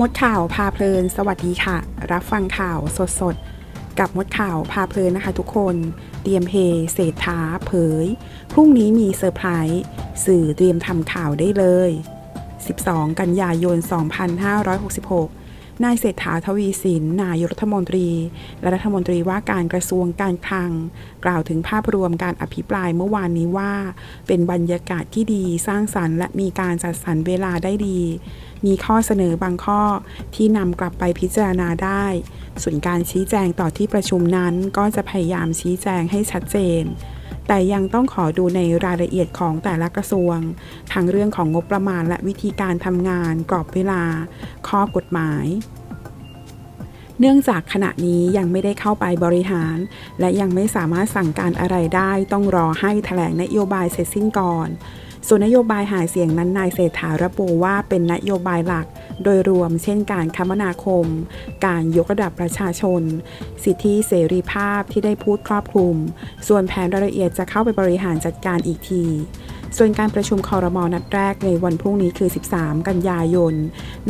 มดข่าวพาเพลิน สวัสดีค่ะ รับฟังข่าวสดๆกับมดข่าวพาเพลินนะคะทุกคนเตรียมเฮเศรษฐาเผย พรุ่งนี้มีเซอร์ไพรส์สื่อเตรียมทำข่าวได้เลย 12 กันยายน 2566 นายเศรษฐาทวีสิน นายรัฐมนตรี และรัฐมนตรีว่าการกระทรวงการคลัง กล่าวถึงภาพรวมการอภิปรายเมื่อวานนี้ว่า เป็นบรรยากาศที่ดีสร้างสรรค์และมีการจัดสรรเวลาได้ดี มีข้อเสนอบางข้อที่นำกลับไปพิจารณาได้ ส่วนการชี้แจงต่อที่ประชุมนั้นก็จะพยายามชี้แจงให้ชัดเจน แต่ยังต้องขอดูในรายละเอียดของแต่ละกระทรวง ทั้งเรื่องของงบประมาณและวิธีการทำงาน กรอบเวลา ข้อกฎหมายเนื่องจากขณะนี้ยังไม่ได้เข้าไปบริหาร และยังไม่สามารถสั่งการอะไรได้ต้องรอให้แถลงนโยบายเสร็จสิ้นก่อน ส่วนนโยบายหาเสียงนั้นนายเศรษฐาระบุว่าเป็นนโยบายหลักโดยรวมเช่นการคมนาคม การยกระดับประชาชน สิทธิเสรีภาพที่ได้พูดครอบคลุม ส่วนแผนรายละเอียดจะเข้าไปบริหารจัดการอีกที ส่วนการประชุมคอรมอนัดแรกในวันพรุ่งนี้คือ 13 กันยายน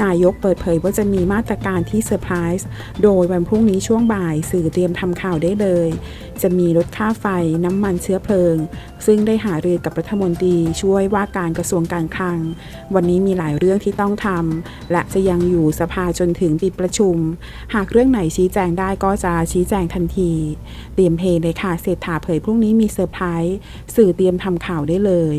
นายกเปิดเผยว่าจะมีมาตรการที่เซอร์ไพรส์โดยวันพรุ่งนี้ช่วงบ่ายสื่อเตรียมทำข่าวได้เลย จะมีลดค่าไฟน้ำมันเชื้อเพลิง ซึ่งได้หารือกับรัฐมนตรีช่วยว่าการกระทรวงการคลัง วันนี้มีหลายเรื่องที่ต้องทำและจะยังอยู่สภาจนถึงปิดประชุม หากเรื่องไหนชี้แจงได้ก็จะชี้แจงทันทีเตรียมเพลเลยค่ะเศรษฐาเผยพรุ่งนี้มีเซอร์ไพรส์สื่อเตรียมทำข่าวได้เลย